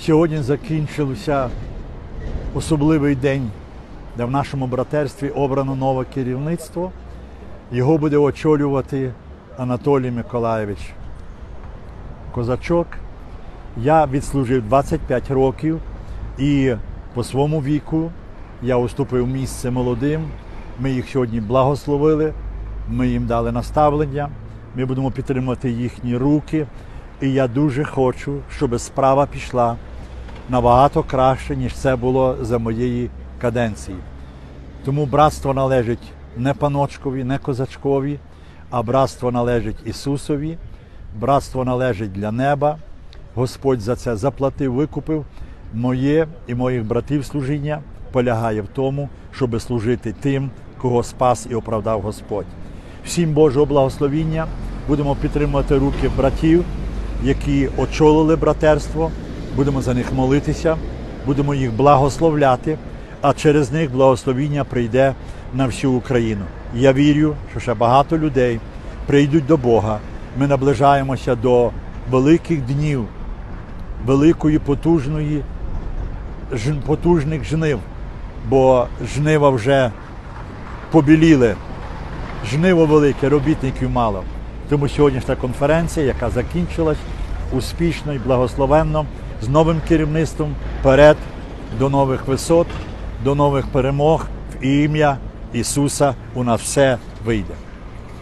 Сьогодні закінчився особливий день, де в нашому братерстві обрано нове керівництво. Його буде очолювати Анатолій Миколаєвич Козачок. Я відслужив 25 років і по своєму віку я уступив місце молодим. Ми їх сьогодні благословили, ми їм дали наставлення, ми будемо підтримувати їхні руки. І я дуже хочу, щоб справа пішла набагато краще, ніж це було за моєї каденції. Тому братство належить не паночкові, не козачкові, а братство належить Ісусові, братство належить для неба. Господь за це заплатив, викупив. Моє і моїх братів служіння полягає в тому, щоб служити тим, кого спас і оправдав Господь. Всім Божого благословіння будемо підтримувати руки братів, які очолили братерство. Будемо за них молитися, будемо їх благословляти, а через них благословіння прийде на всю Україну. Я вірю, що ще багато людей прийдуть до Бога. Ми наближаємося до великих днів, великої потужної потужних жнив, бо жнива вже побіліли. Жниво велике, робітників мало. Тому сьогоднішня конференція, яка закінчилась успішно і благословенно, з новим керівництвом. Вперед. До нових висот, до нових перемог. В ім'я Ісуса у нас все вийде.